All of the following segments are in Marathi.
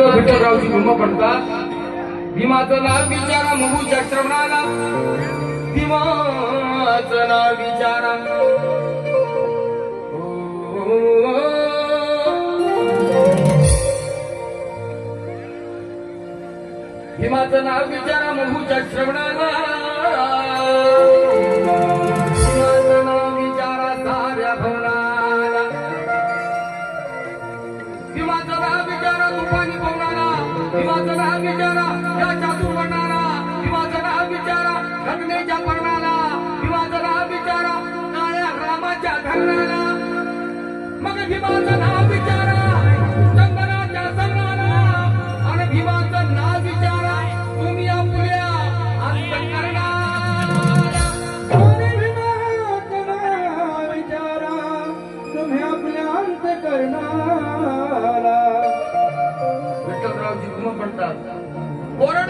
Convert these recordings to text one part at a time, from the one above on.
तिथं विठ्ठलरावची भीमा पडतात भीमाचं नाव विचारा मगूच्या श्रवणाला भीमाचं नाव विचारा. भीमाचं नाव विचारा मगूच्या श्रवणाला भीमाचं नाव विचारा तुफानी पवनाला भीमाचं नाव विचारा या चातुर्वर्णाला भीमाचं नाव विचारा घटनेच्या पर्णाला भीमाचं नाव विचारा काळ्या रामाच्या मग भीमाचं नाव विचारा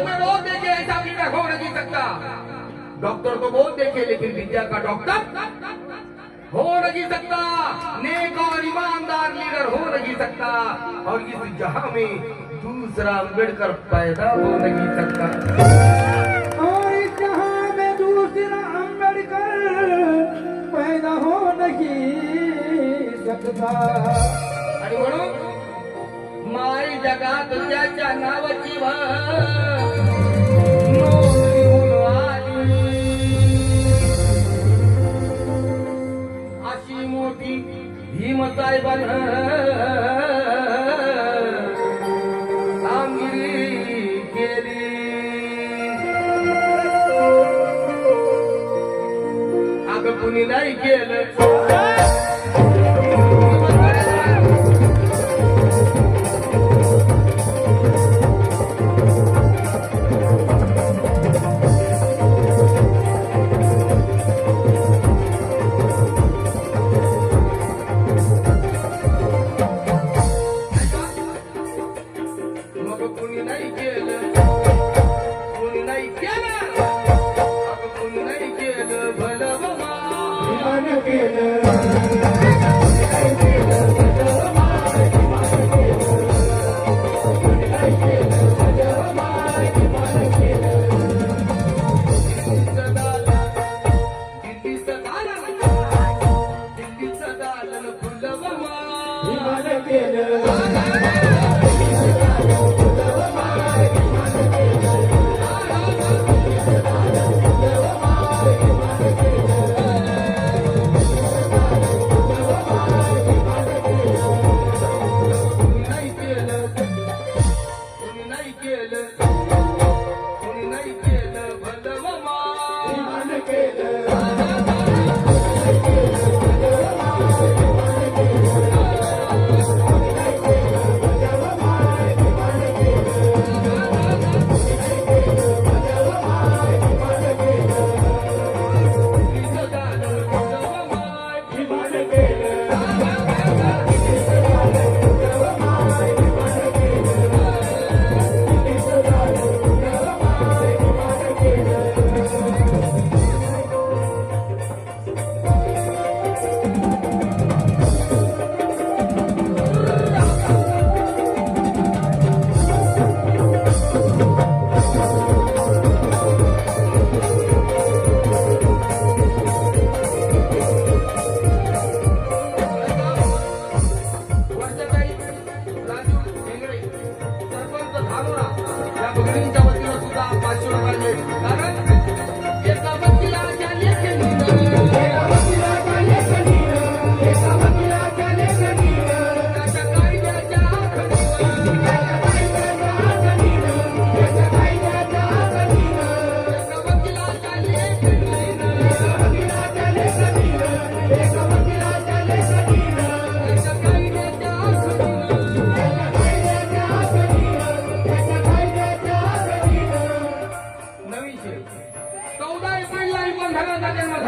में देखे ऐसा भी हो नहीं सकता। डॉक्टर तो बहुत देखे लेकिन विद्या का डॉक्टर हो नहीं सकता। नेक और ईमानदार लीडर हो नहीं सकता। और इस जहाँ में दूसरा अंबेडकर पैदा हो नहीं सकता। सकता आणि म्हणून माई जगात त्याच्या नावाची भर नोंद अशी मोठी भीमसाहेबान कामगिरी केली. अगं कुणी नाही केलं.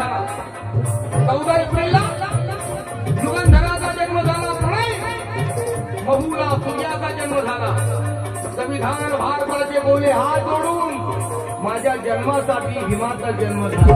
चौदा एप्रिलला युगंधराचा जन्म झाला प्रणय बहुला सूर्याचा जन्म झाला. संविधान भारताचे बोले हात जोडून माझ्या जन्मासाठी हिमाचा जन्म झाला.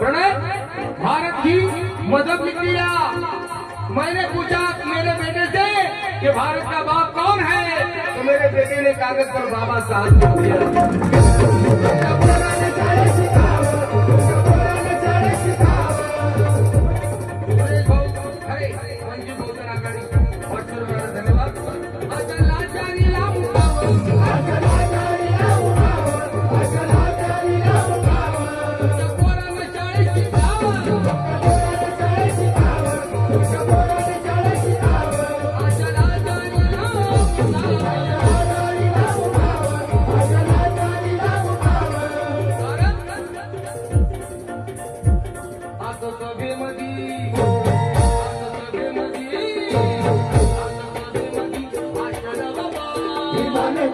प्रणय, भारत की मदद दिया मैंने पूछा, मेरे बेटे से कि भारत का बाप कौन है? तो मेरे बेटे ने कागज़ पर बाबा साहब दिया। बाबा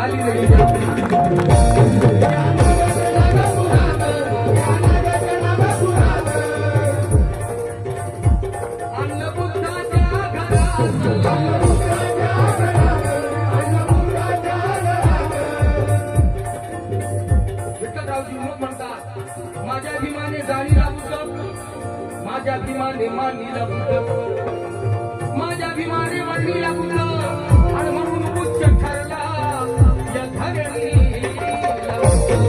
Bali de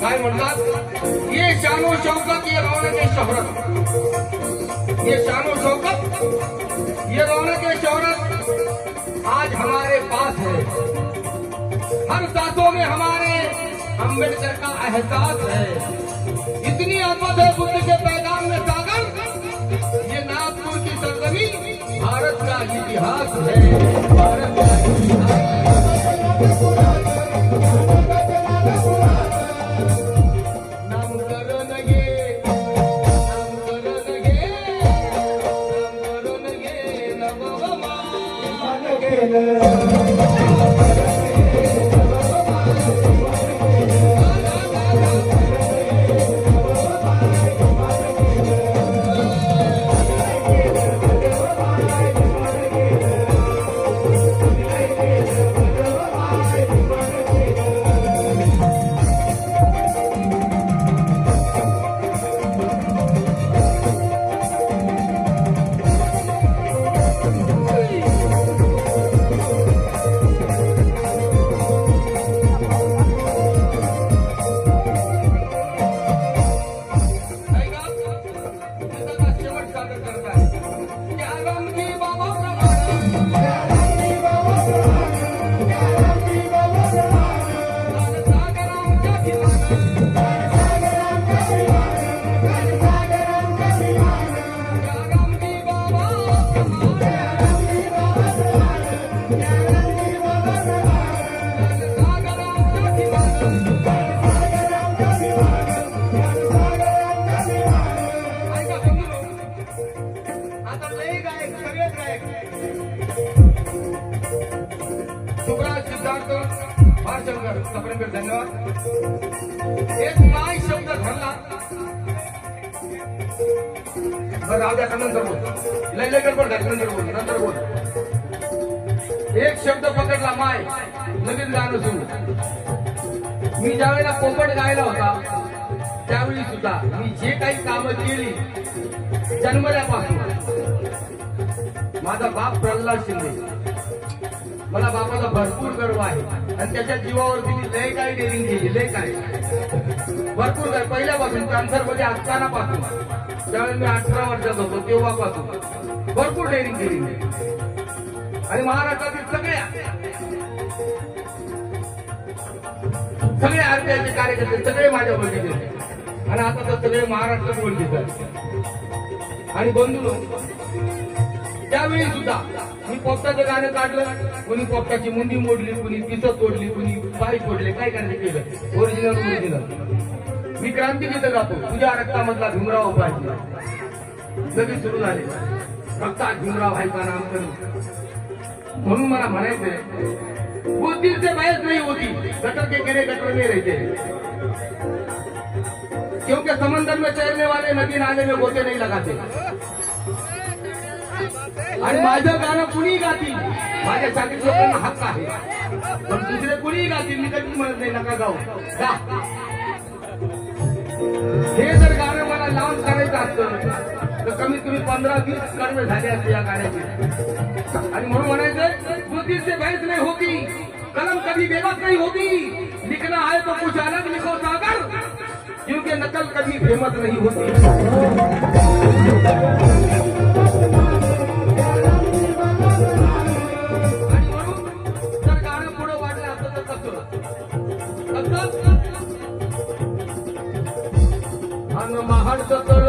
काय म्हणतात ये शानो शौकत ये रौनक शोहरत। ये शानो शौकत ये रौनक शोहरत आज हमारे पास है। हर सांसों में हमारे अंबेडकर का एहसास है। इतनी आफत है बुद्ध के पैगाम में सागर, ये नागपुर की सरजमी भारत का इतिहास है। भारत का इतिहास सिद्धार्थ धन्यवाद एक शब्द राहू द्या नंतर बोल लय लय गडबड झाली नंतर बोल नंतर बोल एक शब्द पकडला माय नवीन गाणं सुरू मी ज्यावेळेला पोपट गायला होता त्यावेळी सुद्धा मी जे काही कामं केली जन्मल्यापासून माझा बाप प्रल्हाद शिंदे. मला बापाचा भरपूर गर्व आहे. आणि त्याच्या जीवावरती मी लय काय डेअरिंग केली लय काय भरपूर काय पहिल्यापासून कॅन्सरमध्ये असताना त्यावेळेस मी अठरा वर्षात होतो तेव्हापासून. भरपूर डेअरिंग केली आणि महाराष्ट्रातील सगळ्या सगळे आरपीआयचे कार्यकर्ते सगळे माझ्या ओळखीचे आणि आता तर सगळे महाराष्ट्रात ओळखीचे आणि बंधू त्यावेळी सुद्धा मी पोपटाचं गाणं काढलं कोणी पोपटाची मुंडी मोडली कोणी पिसं तोडली कोणी पाय तोडले काय करायचं केलं? ओरिजिनल ओरिजिनल मी क्रांती गीत गातो. तुझ्या रक्तामधला भीमराव पाहिजे लगेच सुरू झाले रक्तात भीमराव आहे का नाम करू? म्हणून मला म्हणायचंय बुद्धि से बहस नहीं होती गटर के गिरे गटर में रहते क्योंकि समंदर में तैरने वाले नदी नाले में गोते नहीं लगाते. आणि माझं गाणं कुणी गातील माझ्या शाखेत लोकांना हक्क आहे. पण दुसरे कुणी गातील मी कधीच म्हणत नाही नका गाऊ. हे जर गाणं मला लावून करायचं असतं तर कमीत कमी पंधरा वीस कडवे झाले असते या गाण्याचे. आणि म्हणून म्हणायचं बुद्धि से बहस नहीं होती कलम कभी बेबस नहीं होती. लिखना है तो कुछ अलग लिखो सागर. क्योंकि नकल कभी फेमस नहीं होती. That's